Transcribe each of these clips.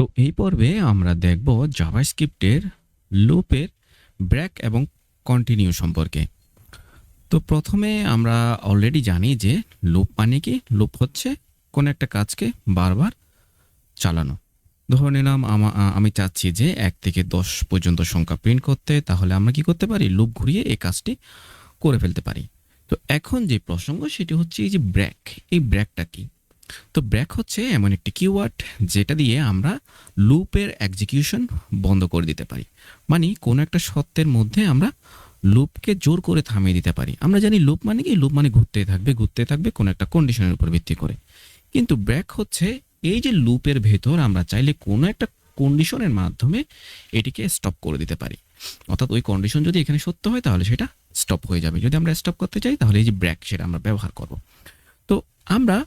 তো এই পর্বে আমরা দেখব জাভাস্ক্রিপ্টের লুপের ব্রেক এবং কন্টিনিউ সম্পর্কে। তো প্রথমে আমরা অলরেডি জানি যে লুপ মানে কি? লুপ হচ্ছে কোনো একটা কাজকে বারবার চালানো। ধরে নিলাম আমা- চাচ্ছি যে এক থেকে দশ পর্যন্ত সংখ্যা প্রিন্ট করতে, তাহলে আমরা কি করতে পারি? লুপ ঘুরিয়ে এই কাজটি করে ফেলতে পারি। তো এখন যে প্রসঙ্গ, সেটি হচ্ছে এই যে ব্রেক এই ব্রেকটা কি? তো ব্র্যাক হচ্ছে এমন একটি কিওয়ার্ড যেটা দিয়ে আমরা লুপের এক্সিকিউশন বন্ধ করে দিতে পারি। মানে কোনো একটা সত্যের মধ্যে আমরা লুপকে জোর করে থামিয়ে দিতে পারি। আমরা জানি লুপ মানে কি? লুপ মানে ঘুরতেই থাকবে ঘুরতে থাকবে কোনো একটা কন্ডিশনের উপর ভিত্তি করে। কিন্তু ব্র্যাক হচ্ছে এই যে লুপের ভেতর আমরা চাইলে কোনো একটা কন্ডিশনের মাধ্যমে এটিকে স্টপ করে দিতে পারি। অর্থাৎ ওই কন্ডিশন যদি এখানে সত্য হয়, তাহলে সেটা স্টপ হয়ে যাবে। যদি আমরা স্টপ করতে চাই, তাহলে এই যে ব্র্যাক সেটা আমরা ব্যবহার করব। তো আমরা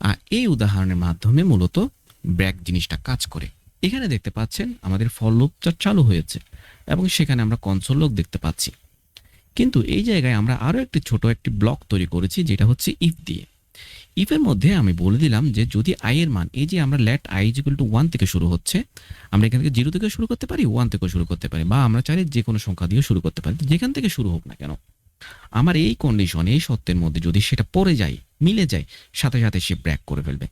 আহ, এই উদাহরণের মাধ্যমে মূলত ব্রেক জিনিসটা কাজ করে। এখানে দেখতে পাচ্ছেন আমাদের ফল লুপটা চালু হয়েছে এবং সেখানে আমরা কনসোল লোক দেখতে পাচ্ছি। কিন্তু এই জায়গায় আমরা আরও একটি ছোট একটি ব্লক তৈরি করেছি যেটা হচ্ছে ইফ দিয়ে। ইফের মধ্যে আমি বলে দিলাম যে যদি আই এর মান এই যে আমরা ল্যাট আই ইজিক্যাল টু ওয়ান থেকে শুরু হচ্ছে আমরা এখান থেকে জিরো থেকে শুরু করতে পারি ওয়ান থেকেও শুরু করতে পারি বা আমরা চাইলে যে কোনো সংখ্যা দিয়ে শুরু করতে পারি। যেখান থেকে শুরু হোক না কেন। আমার এই কন্ডিশন এই সত্যের মধ্যে যদি সেটা পড়ে যায়, মিলে যায়, সাথে সাথে সে ব্র্যাক করে ফেলবে।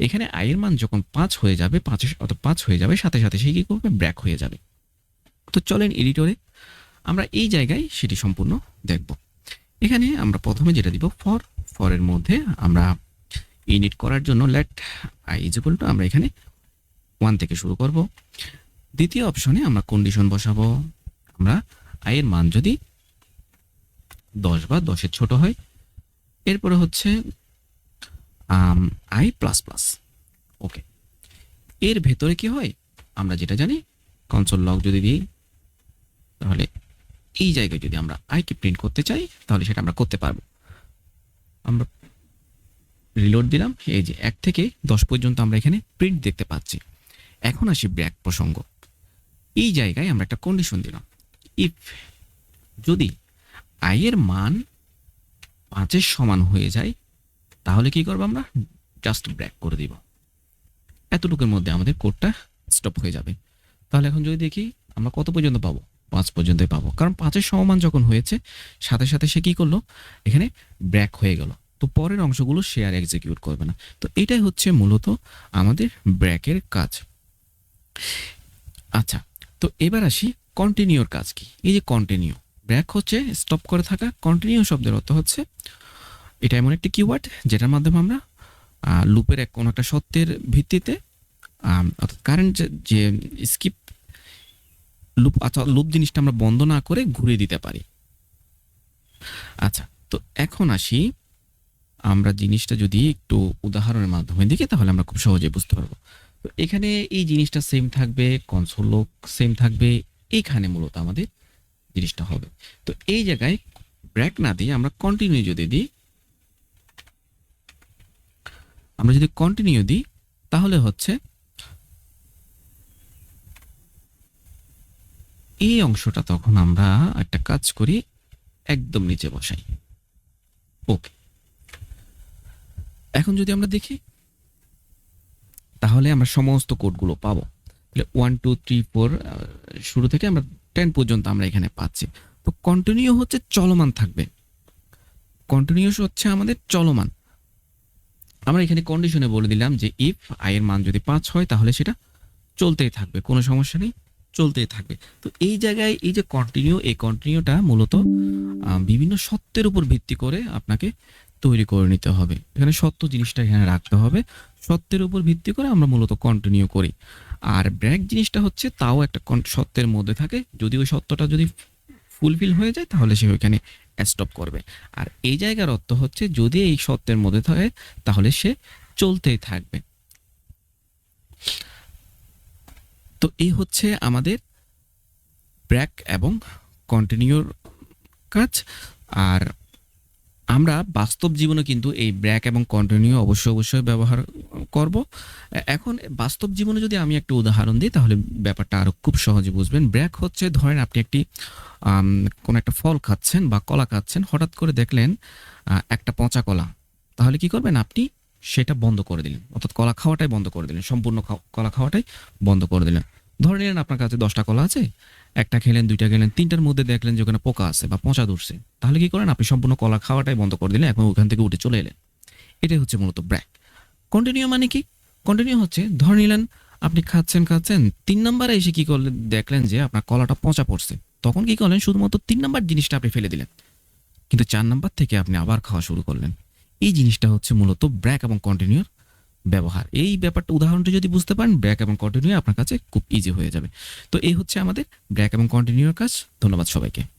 এখানে আয়ের মান যখন পাঁচ হয়ে যাবে পাঁচের অত পাঁচ হয়ে যাবে, সাথে সাথে সে কি করবে? ব্র্যাক হয়ে যাবে। তো চলেন এডিটরে, আমরা এই জায়গায় সেটি সম্পূর্ণ দেখব। এখানে আমরা প্রথমে যেটা দিব ফর ফরের মধ্যে আমরা ইনিট করার জন্য লেট আই ইজ টু আমরা এখানে ওয়ান থেকে শুরু করব। দ্বিতীয় অপশনে আমরা কন্ডিশন বসাবো। আমরা আয়ের মান যদি দশ বা দশের ছোট হয়। এরপরে হচ্ছে আই প্লাস প্লাস ওকে এর ভেতরে কি হয়? আমরা যেটা জানি কনসোল লক যদি দিই, তাহলে এই জায়গায় যদি আমরা আইকে প্রিন্ট করতে চাই, তাহলে সেটা আমরা করতে পারব। আমরা রিলোড দিলাম, এই যে এক থেকে দশ পর্যন্ত আমরা এখানে প্রিন্ট দেখতে পাচ্ছি। এখন আসি ব্র্যাক প্রসঙ্গ। এই জায়গায় আমরা একটা কন্ডিশন দিলাম। ইফ যদি আয়ের মান পাঁচের সমান হয়ে যায়, তাহলে কি করব আমরা? জাস্ট ব্র্যাক করে দিব। এতটুকুর মধ্যে আমাদের কোডটা স্টপ হয়ে যাবে। তাহলে এখন যদি দেখি, আমরা কত পর্যন্ত পাবো? পাঁচ পর্যন্তই পাবো। কারণ পাঁচের সমমান যখন হয়েছে, সাথে সাথে সে কি করল? এখানে ব্র্যাক হয়ে গেল। তো পরের অংশগুলো সে আর এক্সিকিউট করবে না। তো এটাই হচ্ছে মূলত আমাদের ব্র্যাকের কাজ। আচ্ছা তো এবার আসি কন্টিনিউর কাজ কি? এই যে কন্টিনিউ ব্র্যাক হচ্ছে স্টপ করে থাকা কন্টিনিউ শব্দের অর্থ হচ্ছে, এটা এমন একটি কিওয়ার্ড যেটার মাধ্যমে আমরা লুপের এক কোনো একটা সত্যের ভিত্তিতে অর্থাৎ কারেন্ট যে স্কিপ লুপ আচ্ছা লুপ জিনিসটা আমরা বন্ধ না করে ঘুরিয়ে দিতে পারি। আচ্ছা তো এখন আসি, আমরা জিনিসটা যদি একটু উদাহরণের মাধ্যমে দেখি, তাহলে আমরা খুব সহজে বুঝতে পারব। তো এখানে এই জিনিসটা সেম থাকবে কনসোল সেম থাকবে এইখানে মূলত আমাদের জিনিসটা হবে। তো এই জায়গায় ব্রেক না দিয়ে আমরা কন্টিনিউ যদি দিই, আমরা যদি কন্টিনিউ দিই, তাহলে হচ্ছে এই অংশটা তখন আমরা একটা কাজ করি, একদম নিচে বসাই। ওকে। এখন যদি আমরা দেখি, তাহলে আমরা সমস্ত কোডগুলো পাবো। তাহলে ওয়ান টু থ্রি ফোর শুরু থেকে আমরা টেন পর্যন্ত আমরা এখানে পাচ্ছি। তো কন্টিনিউ হচ্ছে চলমান থাকবে। কন্টিনিউস হচ্ছে আমাদের চলমান। আমরা এখানে কন্ডিশনে বলে দিলাম যে ইফ আয়ের মান যদি পাঁচ হয়, তাহলে সেটা চলতেই থাকবে। কোনো সমস্যা নেই, চলতেই থাকবে। তো এই জায়গায় এই যে কন্টিনিউ এই কন্টিনিউটা মূলত বিভিন্ন সত্যের উপর ভিত্তি করে আপনাকে তৈরি করে নিতে হবে। এখানে সত্য জিনিসটা এখানে রাখতে হবে। সত্যের উপর ভিত্তি করে আমরা মূলত কন্টিনিউ করি। আর ব্র্যাক জিনিসটা হচ্ছে তাও একটা সত্যের মধ্যে থাকে। যদি ওই সত্যটা যদি ফুলফিল হয়ে যায়, তাহলে সে ওইখানে স্টপ করবে। আর এই জায়গার অর্থ হচ্ছে যদি এই সত্যের মধ্যে থাকে, তাহলে সে চলতেই থাকবে। তো এই হচ্ছে আমাদের ব্র্যাক এবং কন্টিনিউর কাজ। আর আমরা বাস্তব জীবনে কিন্তু এই ব্র্যাক এবং কন্টিনিউ অবশ্যই অবশ্যই ব্যবহার করব। এখন বাস্তব জীবনে যদি আমি একটা উদাহরণ দিই, তাহলে ব্যাপারটা আরও খুব সহজে বুঝবেন। ব্র্যাক হচ্ছে, ধরেন আপনি একটি কোনো একটা ফল খাচ্ছেন বা কলা খাচ্ছেন, হঠাৎ করে দেখলেন একটা পচা কলা। তাহলে কি করবেন আপনি? সেটা বন্ধ করে দিলেন। অর্থাৎ কলা খাওয়াটাই বন্ধ করে দিলেন। সম্পূর্ণ কলা খাওয়াটাই বন্ধ করে দিলেন। ধরে নিলেন আপনার কাছে দশটা কলা আছে একটা খেলেন, দুইটা খেলেন, তিনটার মধ্যে দেখলেন যে ওখানে পোকা আছে বা পচা ধরছে। তাহলে কি করেন? আপনি সম্পূর্ণ কলা খাওয়াটাই বন্ধ করে দিলেন, এখন ওখান থেকে উঠে চলে এলেন। এটাই হচ্ছে মূলত ব্র্যাক। কন্টিনিউ মানে কি? কন্টিনিউ হচ্ছে, ধরে নিলেন আপনি খাচ্ছেন খাচ্ছেন, তিন নম্বরে এসে কি করলেন? দেখলেন যে আপনার কলাটা পচা পড়ছে। তখন কি করলেন? শুধুমাত্র তিন নম্বর জিনিসটা আপনি ফেলে দিলেন। কিন্তু চার নাম্বার থেকে আপনি আবার খাওয়া শুরু করলেন। এই জিনিসটা হচ্ছে মূলত ব্র্যাক এবং কন্টিনিউর ব্যবহার। এই ব্যাপারটা উদাহরণটা যদি বুঝতে পারেন, ব্র্যাক এবং কন্টিনিউ আপনার কাছে খুব ইজি হয়ে যাবে। তো এই হচ্ছে আমাদের ব্র্যাক এবং কন্টিনিউর কাজ। ধন্যবাদ সবাইকে।